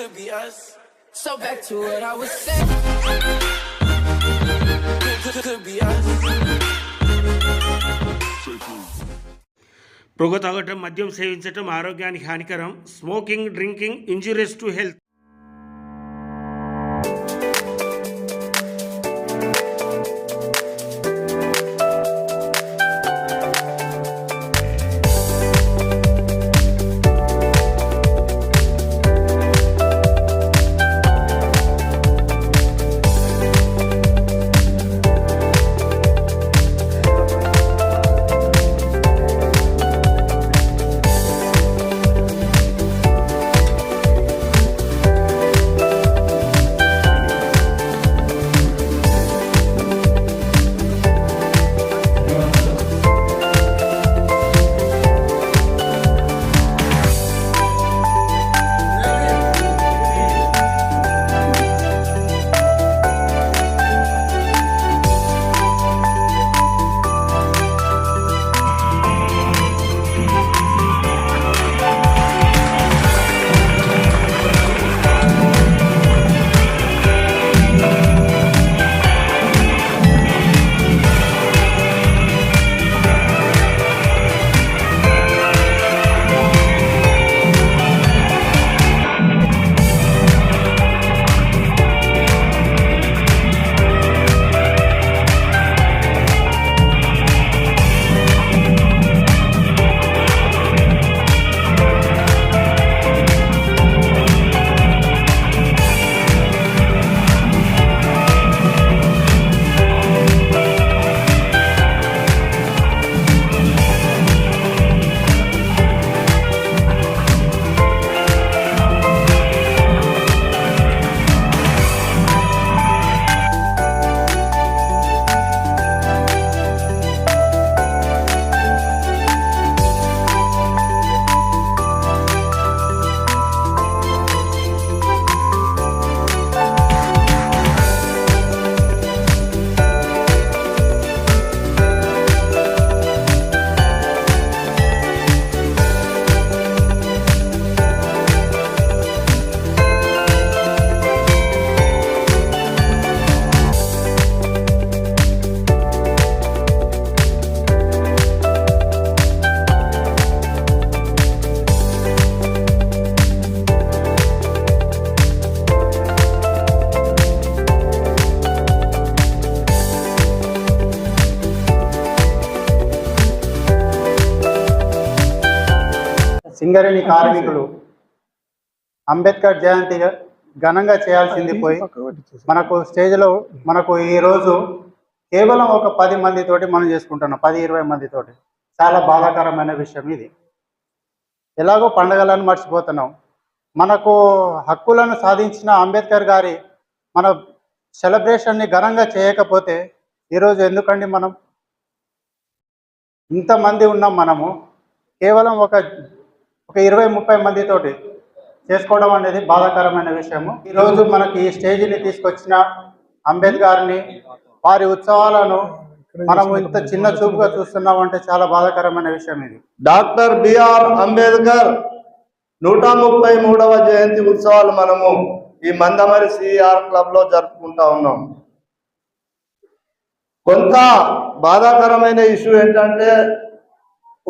could be us. So back to what I was saying. Could, could, could be us. పొగ తాగటం మద్యం సేవించటం ఆరోగ్యానికి హానికరం smoking drinking injurious to health Singareni కార్మికులు అంబేద్కర్ జయంతి ఘనంగా చేయాల్సింది పోయి మనకు స్టేజ్లో మనకు ఈరోజు కేవలం ఒక పది మందితోటి మనం చేసుకుంటున్నాం పది ఇరవై మందితోటి చాలా బాధాకరమైన విషయం ఇది. ఎలాగో పండగలను మర్చిపోతున్నాం. మనకు హక్కులను సాధించిన అంబేద్కర్ గారి మన సెలబ్రేషన్ని ఘనంగా చేయకపోతే ఈరోజు ఎందుకండి మనం? ఇంతమంది ఉన్నాం మనము. కేవలం ఒక ఒక ఇరవై ముప్పై మందితోటి చేసుకోవడం అనేది బాధాకరమైన విషయము. ఈరోజు మనకి ఈ స్టేజిని తీసుకొచ్చిన అంబేద్కర్ని వారి ఉత్సవాలను మనము ఇంత చిన్న చూపుగా చూస్తున్నాం అంటే చాలా బాధాకరమైన విషయం ఇది. డాక్టర్ బిఆర్ అంబేద్కర్ నూట ముప్పై మూడవ జయంతి ఉత్సవాలు మనము ఈ మందమరి సిఆర్ క్లబ్లో జరుపుకుంటా ఉన్నాం. కొంత బాధాకరమైన ఇష్యూ ఏంటంటే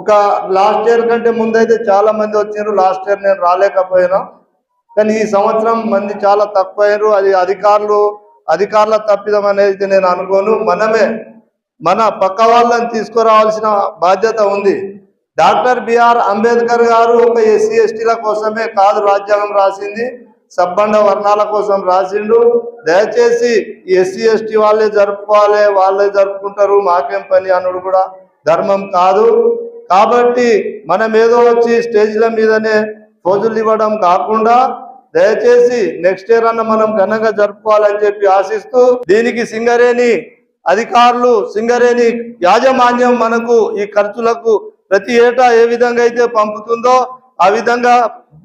ఒక లాస్ట్ ఇయర్ కంటే ముందైతే చాలా మంది వచ్చారు లాస్ట్ ఇయర్ నేను రాలేకపోయినా. కానీ ఈ సంవత్సరం మంది చాలా తక్కువయ్యారు అది అధికారులు అధికారుల తప్పిదం అనేది నేను అనుకోను. మనమే మన పక్క వాళ్ళని తీసుకురావాల్సిన బాధ్యత ఉంది. డాక్టర్ బిఆర్ అంబేద్కర్ గారు ఒక ఎస్సీ ఎస్టీల కోసమే కాదు రాజ్యాంగం రాసింది. సబ్బండ వర్ణాల కోసం రాసిండు. దయచేసి ఎస్సీ ఎస్టీ వాళ్ళే జరుపుకోవాలి. వాళ్ళే జరుపుకుంటారు. మాకేం పని అనుడు కూడా ధర్మం కాదు. కాబట్టి మనం ఏదో వచ్చి స్టేజ్ల మీదనే ఫోజులు ఇవ్వడం కాకుండా దయచేసి నెక్స్ట్ ఇయర్ అన్న మనం ఘనంగా జరుపుకోవాలని చెప్పి ఆశిస్తూ దీనికి సింగరేణి అధికారులు సింగరేణి యాజమాన్యం మనకు ఈ ఖర్చులకు ప్రతి ఏటా ఏ విధంగా అయితే పంపుతుందో ఆ విధంగా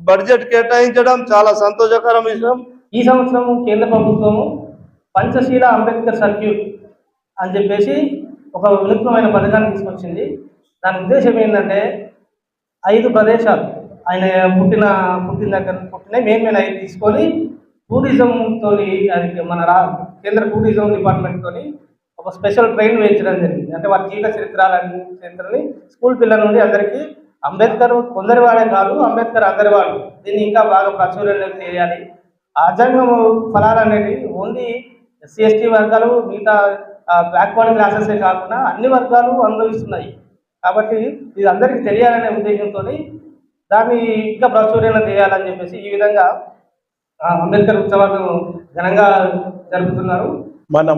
బడ్జెట్ కేటాయించడం చాలా సంతోషకరం విషయం. ఈ సంవత్సరం కేంద్ర ప్రభుత్వము పంచశీల అంబేద్కర్ సర్క్యూట్ అని చెప్పేసి ఒక వినూత్నమైన పథకాన్ని తీసుకొచ్చింది. దాని ఉద్దేశం ఏంటంటే ఐదు ప్రదేశాలు. ఆయన పుట్టిన పుట్టిన దగ్గర పుట్టిన మెయిన్ మెయిన్ అవి తీసుకొని టూరిజంతో అది మన రా కేంద్ర టూరిజం డిపార్ట్మెంట్తో ఒక స్పెషల్ ట్రైన్ వేయించడం జరిగింది. అంటే వారి జీవిత చరిత్రాలని చరిత్రని స్కూల్ పిల్లల నుండి అందరికీ అంబేద్కర్ కొందరి వాడే కాదు అంబేద్కర్ అందరి వాళ్ళు దీన్ని ఇంకా బాగా ప్రాచుర్యం చేయాలి. రాజ్యాంగం ఫలాలు అనేది ఓన్లీ ఎస్సీ ఎస్టీ వర్గాలు మిగతా బ్యాక్వర్డ్ క్లాసెసే కాకుండా అన్ని వర్గాలు అనుభవిస్తున్నాయి. కాబట్టి ఇది అందరికీ తెలియాలనే ఉద్దేశంతో దాన్ని ఇంకా ప్రాచుర్యం చేయాలని చెప్పేసి ఈ విధంగా ఆ, అంబేద్కర్ ఉత్సవాలను ఘనంగా జరుపుతున్నారు. మనం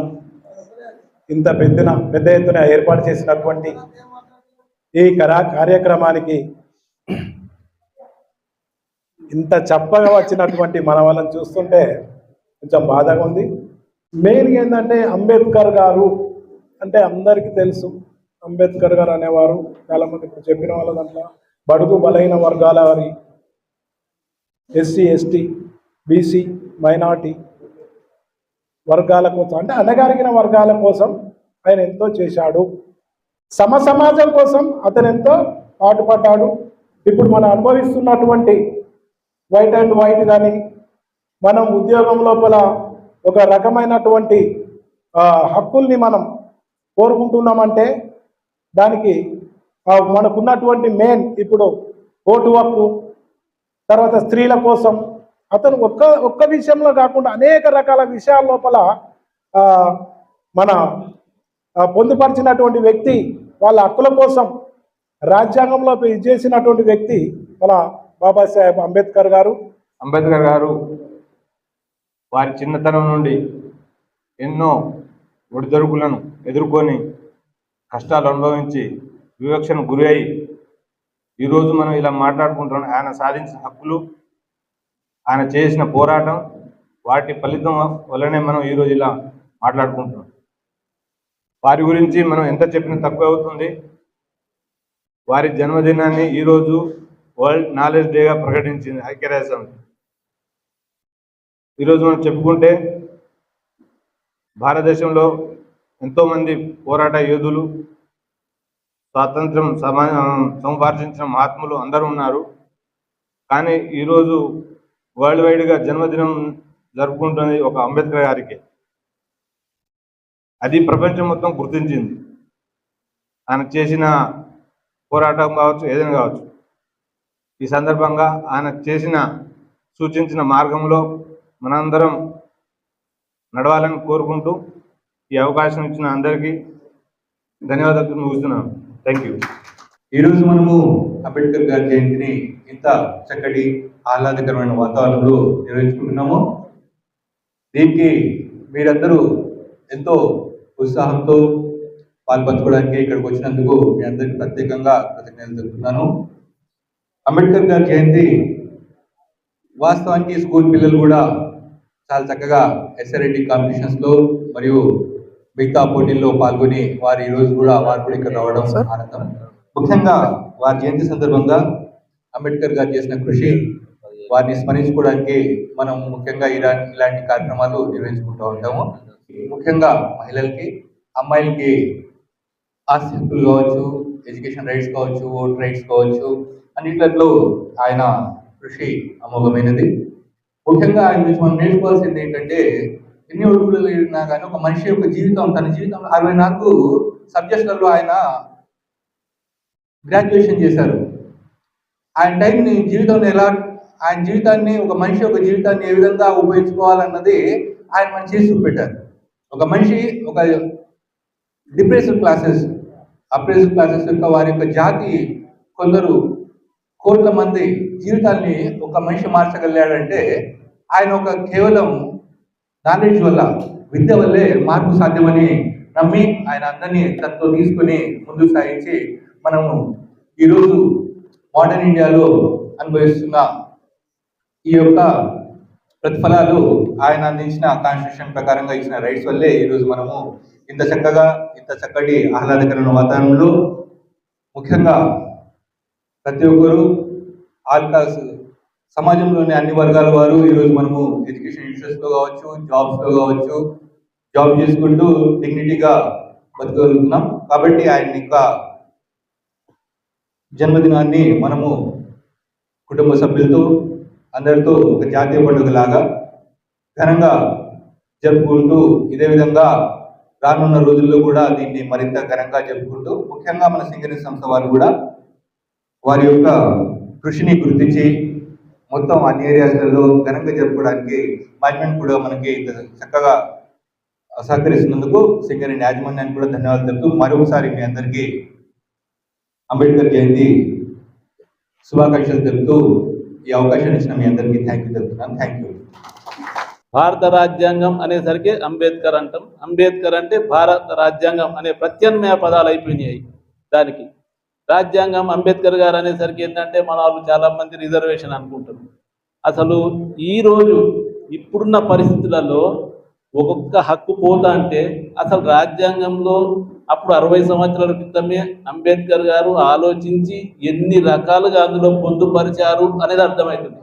ఇంత పెద్దన పెద్ద ఎత్తున ఏర్పాటు చేసినటువంటి ఈ కరా కార్యక్రమానికి ఇంత చప్పగా వచ్చినటువంటి మన వాళ్ళని చూస్తుంటే కొంచెం బాధగా ఉంది. మెయిన్ ఏంటంటే అంబేద్కర్ గారు అంటే అందరికీ తెలుసు. అంబేద్కర్ గారు అనేవారు చాలామంది ఇప్పుడు చెప్పిన వాళ్ళ దాంట్లో బడుగు బలైన వర్గాల వారి ఎస్సీ ఎస్టీ బీసీ మైనార్టీ వర్గాల కోసం అంటే అనగారిగిన వర్గాల కోసం ఆయన ఎంతో చేశాడు. సమ సమాజం కోసం అతను ఎంతో పాటుపడ్డాడు. ఇప్పుడు మనం అనుభవిస్తున్నటువంటి వైట్ అండ్ వైట్ కానీ మనం ఉద్యోగం లోపల ఒక రకమైనటువంటి హక్కుల్ని మనం కోరుకుంటున్నామంటే దానికి మనకున్నటువంటి మెయిన్ ఇప్పుడు ఓటు హక్కు తర్వాత స్త్రీల కోసం అతను ఒక్క ఒక్క విషయంలో కాకుండా అనేక రకాల విషయాల లోపల మన పొందుపరిచినటువంటి వ్యక్తి వాళ్ళ హక్కుల కోసం రాజ్యాంగంలో ఇది చేసినటువంటి వ్యక్తి మన బాబాసాహెబ్ అంబేద్కర్ గారు. అంబేద్కర్ గారు వారి చిన్నతనం నుండి ఎన్నో ఒడిదొడుకులను ఎదుర్కొని కష్టాలు అనుభవించి వివక్షను గురి అయి ఈరోజు మనం ఇలా మాట్లాడుకుంటున్నాం. ఆయన సాధించిన హక్కులు ఆయన చేసిన పోరాటం వాటి ఫలితం వల్లనే మనం ఈరోజు ఇలా మాట్లాడుకుంటున్నాం. వారి గురించి మనం ఎంత చెప్పినా తక్కువ అవుతుంది. వారి జన్మదినాన్ని ఈరోజు వరల్డ్ నాలెడ్జ్ డేగా ప్రకటించింది ఐక్యరాజ్య సమితి ఈరోజు మనం చెప్పుకుంటే భారతదేశంలో ఎంతోమంది పోరాట యోధులు స్వాతంత్రం సమా సముపార్జించిన మహాత్ములు అందరూ ఉన్నారు. కానీ ఈరోజు వరల్డ్ వైడ్గా జన్మదినం జరుపుకుంటున్నది ఒక అంబేద్కర్ గారికి. అది ప్రపంచం మొత్తం గుర్తించింది. ఆయన చేసిన పోరాటం కావచ్చు ఏదైనా కావచ్చు. ఈ సందర్భంగా ఆయన చేసిన సూచించిన మార్గంలో మనందరం నడవాలని కోరుకుంటూ ఈ అవకాశం ఇచ్చిన అందరికీ ధన్యవాదాలు ముగిస్తున్నాను థ్యాంక్ యూ ఈరోజు మనము అంబేద్కర్ గారి జయంతిని ఇంత చక్కటి ఆహ్లాదకరమైన వాతావరణంలో నిర్వహించుకుంటున్నాము. దీనికి మీరందరూ ఎంతో ఉత్సాహంతో పాల్పంచుకోవడానికి ఇక్కడికి వచ్చినందుకు మీ అందరికీ ప్రత్యేకంగా కృతజ్ఞతలు తెలుపుతున్నాను. అంబేద్కర్ గారి జయంతి వాస్తవానికి స్కూల్ పిల్లలు కూడా చాలా చక్కగా ఎస్ఆర్ఐటి కాంపిటీషన్స్లో మరియు మిగతా పోటీల్లో పాల్గొని వారు ఈ రోజు కూడా వారు కూడా ఇక్కడ రావడం ఆనందం. ముఖ్యంగా వారి జయంతి సందర్భంగా అంబేద్కర్ గారు చేసిన కృషి వారిని స్మరించుకోవడానికి మనం ముఖ్యంగా ఇలా ఇలాంటి కార్యక్రమాలు నిర్వహించుకుంటూ ఉంటాము. ముఖ్యంగా మహిళలకి అమ్మాయిలకి ఆస్తి హక్కులు కావచ్చు ఎడ్యుకేషన్ రైట్స్ కావచ్చు ఓట్ రైట్స్ కావచ్చు అన్నిట్లలో ఆయన కృషి అమోఘమైనది. ముఖ్యంగా ఆయన గురించి మనం నేర్చుకోవాల్సింది ఏంటంటే ఎన్ని ఒడుగులు వెళ్ళినా కానీ ఒక మనిషి యొక్క జీవితం తన జీవితంలో అరవై నాలుగు సబ్జెక్టులలో ఆయన గ్రాడ్యుయేషన్ చేశారు. ఆయన టైంని జీవితంలో ఎలా ఆయన జీవితాన్ని ఒక మనిషి యొక్క జీవితాన్ని ఏ విధంగా ఉపయోగించుకోవాలన్నది ఆయన మనం చేసి చూపెట్టారు. ఒక మనిషి ఒక డిప్రెసివ్ క్లాసెస్ అప్రెసివ్ క్లాసెస్ యొక్క వారి యొక్క జాతి కొందరు కోట్ల మంది జీవితాన్ని ఒక మనిషి మార్చగలిగాడంటే ఆయన ఒక కేవలం నాలెడ్జ్ వల్ల విద్య వల్లే మార్పు సాధ్యమని నమ్మి ఆయన అందరినీ తనతో తీసుకుని ముందుకు సాగించి మనము ఈరోజు మోడర్న్ ఇండియాలో అనుభవిస్తున్న ఈ యొక్క ప్రతిఫలాలు ఆయన అందించిన కాన్స్టిట్యూషన్ ప్రకారంగా ఇచ్చిన రైట్స్ వల్లే ఈరోజు మనము ఇంత చక్కగా ఇంత చక్కటి ఆహ్లాదకరమైన వాతావరణంలో ముఖ్యంగా ప్రతి ఒక్కరూ ఆల్ క్లాస్ సమాజంలోని అన్ని వర్గాల వారు ఈరోజు మనము ఎడ్యుకేషన్ ఇన్స్టిట్యూట్స్లో కావచ్చు జాబ్స్లో కావచ్చు జాబ్ చేసుకుంటూ డిగ్నిటీగా బతకగలుగుతున్నాం. కాబట్టి ఆయన ఇంకా జన్మదినాన్ని మనము కుటుంబ సభ్యులతో అందరితో ఒక జాతీయ పండుగలాగా ఘనంగా జరుపుకుంటూ ఇదే విధంగా రానున్న రోజుల్లో కూడా దీన్ని మరింత ఘనంగా జరుపుకుంటూ ముఖ్యంగా మన సింగరేణి సంస్థ వారు కూడా వారి యొక్క కృషిని గుర్తించి మొత్తం అన్ని ఏరియాస్లలో ఘనంగా జరుపుకోవడానికి మేనేజ్మెంట్ కూడా మనకి చక్కగా సహకరిస్తున్నందుకు సింగరేణి యాజమాన్యానికి కూడా ధన్యవాదాలు తెలుపుతూ మరొకసారి మీ అందరికీ అంబేద్కర్ జయంతి శుభాకాంక్షలు తెలుపుతూ ఈ అవకాశం ఇచ్చిన మీ అందరికీ థ్యాంక్ యూ తెలుపుతున్నాను. థ్యాంక్ యూ భారత రాజ్యాంగం అనేసరికి అంబేద్కర్ అంటాం. అంబేద్కర్ అంటే భారత రాజ్యాంగం అనే ప్రత్యామ్నాయ పదాలు అయిపోయినాయి దానికి. రాజ్యాంగం అంబేద్కర్ గారు అనేసరికి ఏంటంటే మన వాళ్ళు చాలా మంది రిజర్వేషన్ అనుకుంటారు. అసలు ఈరోజు ఇప్పుడున్న పరిస్థితులలో ఒక్కొక్క హక్కు పోతా అంటే అసలు రాజ్యాంగంలో అప్పుడు అరవై సంవత్సరాల క్రితమే అంబేద్కర్ గారు ఆలోచించి ఎన్ని రకాలుగా అందులో పొందుపరిచారు అనేది అర్థమవుతుంది.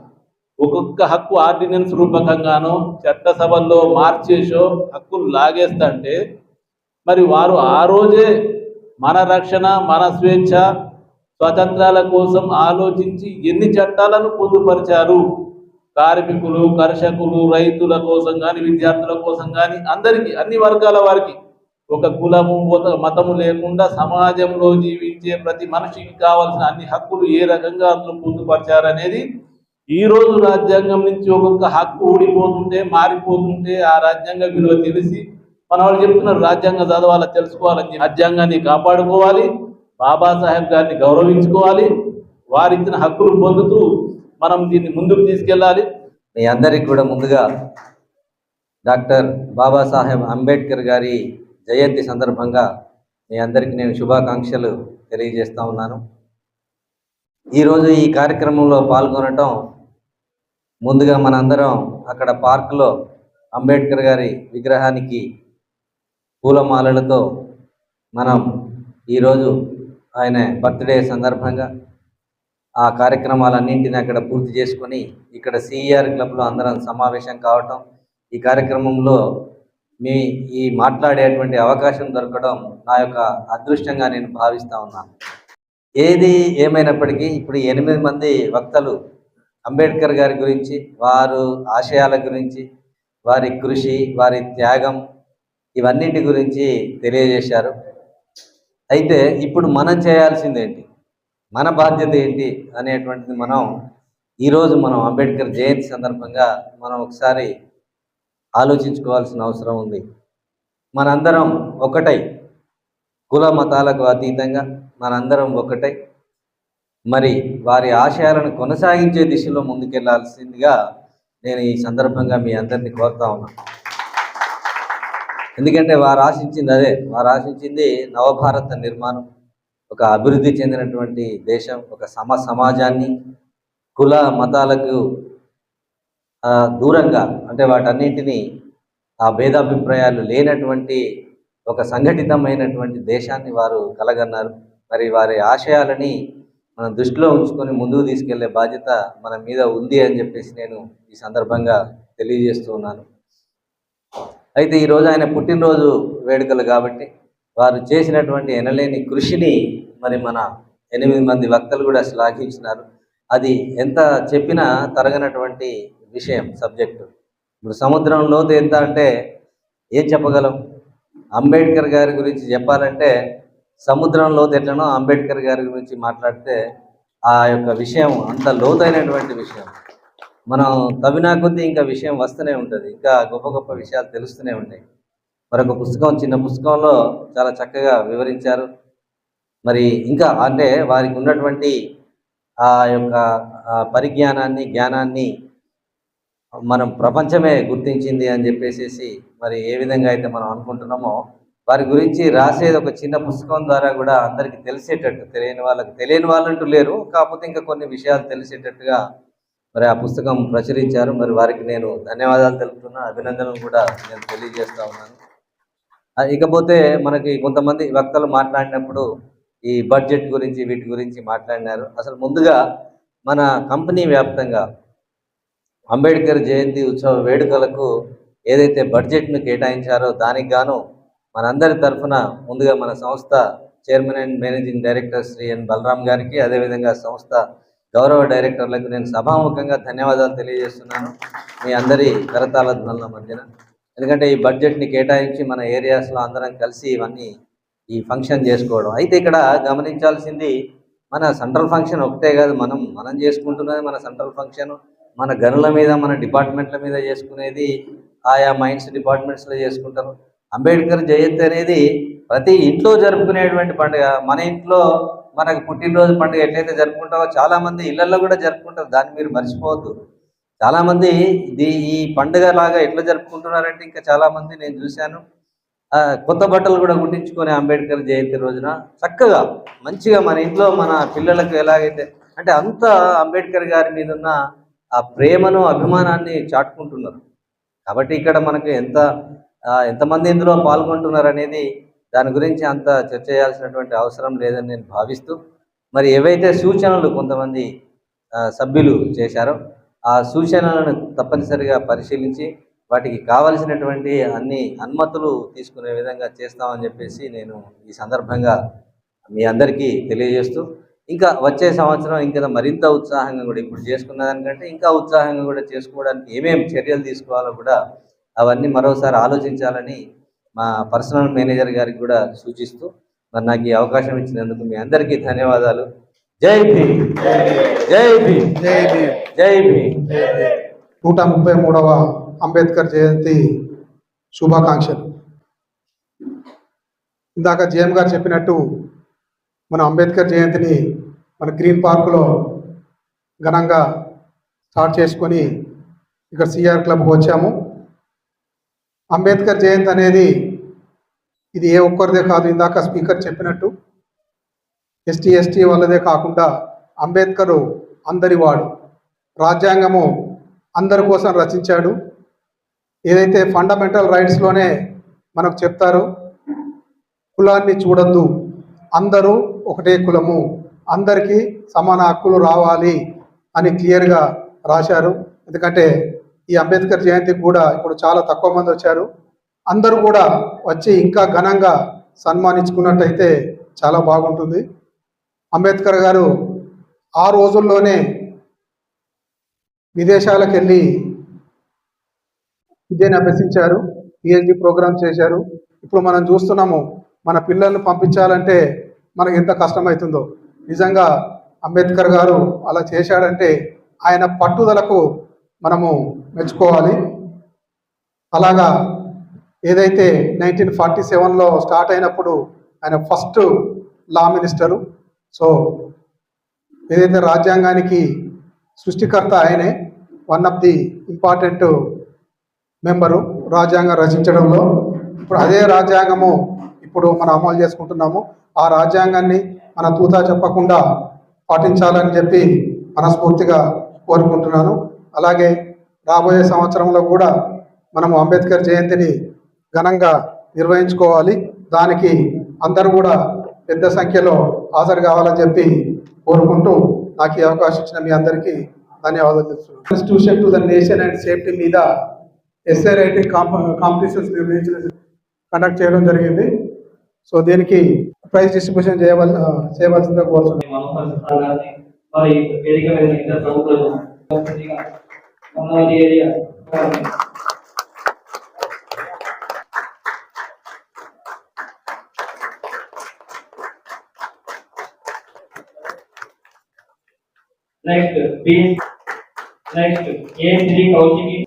ఒక్కొక్క హక్కు ఆర్డినెన్స్ రూపకంగానో చట్టసభల్లో మార్చేసో హక్కులు లాగేస్తంటే మరి వారు ఆ రోజే మన రక్షణ మన స్వేచ్ఛ స్వతంత్రాల కోసం ఆలోచించి ఎన్ని చట్టాలను పొందుపరిచారు? కార్మికులు కర్షకులు రైతుల కోసం కానీ విద్యార్థుల కోసం కానీ అందరికీ అన్ని వర్గాల వారికి ఒక కులము మతము లేకుండా సమాజంలో జీవించే ప్రతి మనిషికి కావాల్సిన అన్ని హక్కులు ఏ రకంగా అందులో పొందుపరిచారనేది ఈ రోజు రాజ్యాంగం నుంచి ఒక్కొక్క హక్కు ఊడిపోతుంటే మారిపోతుంటే ఆ రాజ్యాంగ విలువ తెలిసి మన వాళ్ళు చెప్తున్నారు రాజ్యాంగం చదవాలా తెలుసుకోవాలని రాజ్యాంగాన్ని కాపాడుకోవాలి బాబాసాహెబ్ గారిని గౌరవించుకోవాలి వారిచ్చిన హక్కులు పొందుతూ మనం దీన్ని ముందుకు తీసుకెళ్ళాలి. మీ అందరికి కూడా ముందుగా డాక్టర్ బాబాసాహెబ్ అంబేద్కర్ గారి జయంతి సందర్భంగా మీ అందరికీ నేను శుభాకాంక్షలు తెలియజేస్తా ఉన్నాను. ఈరోజు ఈ కార్యక్రమంలో పాల్గొనటం ముందుగా మనందరం అక్కడ పార్కులో అంబేద్కర్ గారి విగ్రహానికి పూలమాలలతో మనం ఈరోజు ఆయన బర్త్డే సందర్భంగా ఆ కార్యక్రమాలన్నింటినీ అక్కడ పూర్తి చేసుకొని ఇక్కడ సిఈఆర్ క్లబ్లో అందరం సమావేశం కావటం ఈ కార్యక్రమంలో మీ ఈ మాట్లాడేటువంటి అవకాశం దొరకడం నా యొక్క అదృష్టంగా నేను భావిస్తూ ఉన్నాను ఏది ఏమైనప్పటికీ ఇప్పుడు ఎనిమిది మంది వక్తలు అంబేద్కర్ గారి గురించి వారు ఆశయాల గురించి వారి కృషి వారి త్యాగం ఇవన్నింటి గురించి తెలియజేశారు. అయితే ఇప్పుడు మనం చేయాల్సిందేంటి మన బాధ్యత ఏంటి? అనేటువంటిది మనం ఈరోజు మనం అంబేద్కర్ జయంతి సందర్భంగా మనం ఒకసారి ఆలోచించుకోవాల్సిన అవసరం ఉంది. మనందరం ఒకటై కుల మతాలకు అతీతంగా మనందరం ఒకటై మరి వారి ఆశయాలను కొనసాగించే దిశలో ముందుకెళ్ళాల్సిందిగా నేను ఈ సందర్భంగా మీ అందరినీ కోరుతా ఉన్నాను. ఎందుకంటే వారు ఆశించింది అదే వారు ఆశించింది నవభారత నిర్మాణం. ఒక అభివృద్ధి చెందినటువంటి దేశం ఒక సమ సమాజాన్ని కుల మతాలకు దూరంగా అంటే వాటన్నింటినీ ఆ భేదాభిప్రాయాలు లేనటువంటి ఒక సంఘటితమైనటువంటి దేశాన్ని వారు కలగన్నారు. మరి వారి ఆశయాలని మనం దృష్టిలో ఉంచుకొని ముందుకు తీసుకెళ్ళే బాధ్యత మన మీద ఉంది అని చెప్పేసి నేను ఈ సందర్భంగా తెలియజేస్తూ ఉన్నాను. అయితే ఈరోజు ఆయన పుట్టినరోజు వేడుకలు కాబట్టి వారు చేసినటువంటి ఎనలేని కృషిని మరి మన ఎనిమిది మంది వక్తలు కూడా శ్లాఘించినారు. అది ఎంత చెప్పినా తరగనటువంటి విషయం సబ్జెక్టు. ఇప్పుడు సముద్రం లోతు ఎంత అంటే ఏం చెప్పగలం? అంబేద్కర్ గారి గురించి చెప్పాలంటే సముద్రం లోతు ఎట్లనో అంబేద్కర్ గారి గురించి మాట్లాడితే ఆ యొక్క విషయం అంత లోతైనటువంటి విషయం. మనం తవ్వినా కొద్దీ ఇంకా విషయం వస్తూనే ఉంటుంది. ఇంకా గొప్ప గొప్ప విషయాలు తెలుస్తూనే ఉంటాయి. మరొక పుస్తకం చిన్న పుస్తకంలో చాలా చక్కగా వివరించారు. మరి ఇంకా అంటే వారికి ఉన్నటువంటి ఆ యొక్క పరిజ్ఞానాన్ని జ్ఞానాన్ని మనం ప్రపంచమే గుర్తించింది అని చెప్పేసి మరి ఏ విధంగా అయితే మనం అనుకుంటున్నామో వారి గురించి రాసేది ఒక చిన్న పుస్తకం ద్వారా కూడా అందరికీ తెలిసేటట్టు తెలియని వాళ్ళకి తెలియని వాళ్ళంటూ లేరు. కాకపోతే ఇంకా కొన్ని విషయాలు తెలిసేటట్టుగా మరి ఆ పుస్తకం ప్రచురించారు. మరి వారికి నేను ధన్యవాదాలు తెలుపుతున్నా. అభినందనలు కూడా నేను తెలియజేస్తా ఉన్నాను. ఇకపోతే మనకి కొంతమంది వక్తలు మాట్లాడినప్పుడు ఈ బడ్జెట్ గురించి వీటి గురించి మాట్లాడినారు. అసలు ముందుగా మన కంపెనీ వ్యాప్తంగా అంబేద్కర్ జయంతి ఉత్సవ వేడుకలకు ఏదైతే బడ్జెట్ను కేటాయించారో దానికి గాను మనందరి తరఫున ముందుగా మన సంస్థ chairman and managing director Shri N Balram గారికి అదేవిధంగా సంస్థ గౌరవ డైరెక్టర్లకు నేను సభాముఖంగా ధన్యవాదాలు తెలియజేస్తున్నాను. మీ అందరి కరతాల ధ్వనుల మధ్యన. ఎందుకంటే ఈ బడ్జెట్ని కేటాయించి మన ఏరియాస్లో అందరం కలిసి ఇవన్నీ ఈ ఫంక్షన్ చేసుకోవడం. అయితే ఇక్కడ గమనించాల్సింది మన సెంట్రల్ ఫంక్షన్ ఒకటే కాదు మనం మనం చేసుకుంటున్నది మన సెంట్రల్ ఫంక్షన్ మన గనుల మీద మన డిపార్ట్మెంట్ల మీద చేసుకునేది ఆయా మైన్స్ డిపార్ట్మెంట్స్లో చేసుకుంటారు. అంబేద్కర్ జయంతి అనేది ప్రతి ఇంట్లో జరుపుకునేటువంటి పండుగ. మన ఇంట్లో మనకు పుట్టినరోజు పండుగ ఎట్లయితే జరుపుకుంటామో చాలా మంది ఇళ్ళలో కూడా జరుపుకుంటారు. దాన్ని మీరు మర్చిపోవద్దు. చాలా మంది ఇది ఈ పండుగ లాగా ఎట్లా జరుపుకుంటున్నారంటే ఇంకా చాలా మంది నేను చూశాను. ఆ, కొత్త బట్టలు కూడా కుట్టించుకొని అంబేద్కర్ జయంతి రోజున చక్కగా మంచిగా మన ఇంట్లో మన పిల్లలకు ఎలాగైతే అంటే అంత అంబేద్కర్ గారి మీద ఉన్న ఆ ప్రేమను అభిమానాన్ని చాటుకుంటున్నారు. కాబట్టి ఇక్కడ మనకు ఎంత ఎంతమంది ఇందులో పాల్గొంటున్నారు అనేది దాని గురించి అంత చర్చ చేయాల్సినటువంటి అవసరం లేదని నేను భావిస్తూ మరి ఏవైతే సూచనలు కొంతమంది సభ్యులు చేశారో ఆ సూచనలను తప్పనిసరిగా పరిశీలించి వాటికి కావలసినటువంటి అన్ని అనుమతులు తీసుకునే విధంగా చేస్తామని చెప్పేసి నేను ఈ సందర్భంగా మీ అందరికీ తెలియజేస్తూ ఇంకా వచ్చే సంవత్సరం ఇంకా మరింత ఉత్సాహంగా కూడా ఇప్పుడు చేసుకున్న దానికంటే ఇంకా ఉత్సాహంగా కూడా చేసుకోవడానికి ఏమేమి చర్యలు తీసుకోవాలో కూడా అవన్నీ మరోసారి ఆలోచించాలని మా పర్సనల్ మేనేజర్ గారికి కూడా సూచిస్తూ మరి నాకు ఈ అవకాశం ఇచ్చినందుకు మీ అందరికీ ధన్యవాదాలు. జై భీమ్. జై భీమ్. జై భీమ్. జై భీమ్. నూట ముప్పై మూడవ అంబేద్కర్ జయంతి శుభాకాంక్షలు. ఇందాక జేఎం గారు చెప్పినట్టు మన అంబేద్కర్ జయంతిని మన గ్రీన్ పార్కులో ఘనంగా స్టార్ట్ చేసుకొని ఇక్కడ సిఆర్ క్లబ్కి వచ్చాము. అంబేద్కర్ జయంతి అనేది ఇది ఏ ఒక్కరిదే కాదు ఇందాక స్పీకర్ చెప్పినట్టు. ఎస్టీ ఎస్టీ వాళ్ళదే కాకుండా అంబేద్కరు అందరి వాడు. రాజ్యాంగము అందరి కోసం రచించాడు. ఏదైతే ఫండమెంటల్ రైట్స్లోనే మనకు చెప్తారు కులాన్ని చూడద్దు. అందరూ ఒకటే కులము. అందరికీ సమాన హక్కులు రావాలి అని క్లియర్గా రాశారు. ఎందుకంటే ఈ అంబేద్కర్ జయంతికి కూడా ఇప్పుడు చాలా తక్కువ మంది వచ్చారు. అందరూ కూడా వచ్చి ఇంకా ఘనంగా సన్మానించుకున్నట్టయితే చాలా బాగుంటుంది. అంబేద్కర్ గారు ఆ రోజుల్లోనే విదేశాలకు వెళ్ళి విద్యను అభ్యసించారు పిహెచ్డి ప్రోగ్రామ్ చేశారు. ఇప్పుడు మనం చూస్తున్నాము మన పిల్లల్ని పంపించాలంటే మనకు ఎంత కష్టమవుతుందో నిజంగా అంబేద్కర్ గారు అలా చేశాడంటే ఆయన పట్టుదలకు మనము మెచ్చుకోవాలి. అలాగా ఏదైతే నైన్టీన్ ఫార్టీ సెవెన్లో స్టార్ట్ అయినప్పుడు ఆయన ఫస్ట్ లా మినిస్టరు. సో ఏదైతే రాజ్యాంగానికి సృష్టికర్త ఆయనే one of the important member రాజ్యాంగం రచించడంలో. ఇప్పుడు అదే రాజ్యాంగము ఇప్పుడు మనం అమలు చేసుకుంటున్నాము. ఆ రాజ్యాంగాన్ని మన తూతా చెప్పకుండా పాటించాలని చెప్పి మనస్ఫూర్తిగా కోరుకుంటున్నాను. అలాగే రాబోయే సంవత్సరంలో కూడా మనము అంబేద్కర్ జయంతిని ఘనంగా నిర్వహించుకోవాలి. దానికి అందరూ కూడా పెద్ద సంఖ్యలో హాజరు కావాలని చెప్పి కోరుకుంటూ నాకు ఈ అవకాశం ఇచ్చిన మీ అందరికీ ధన్యవాదాలు చెప్తున్నాను constitution to the nation and safety మీద ఎస్ఏ రైటింగ్ కాంప కాంపిటీషన్స్ నిర్వహించిన కండక్ట్ చేయడం జరిగింది. సో దీనికి ప్రైజ్ డిస్ట్రిబ్యూషన్ చేయవల చేయవలసిందిగా కోరుతున్నాను. మరి వేదిక మీద ఇద్దరు ప్రముఖులు Amaravati area next B next A Shri Kaushiki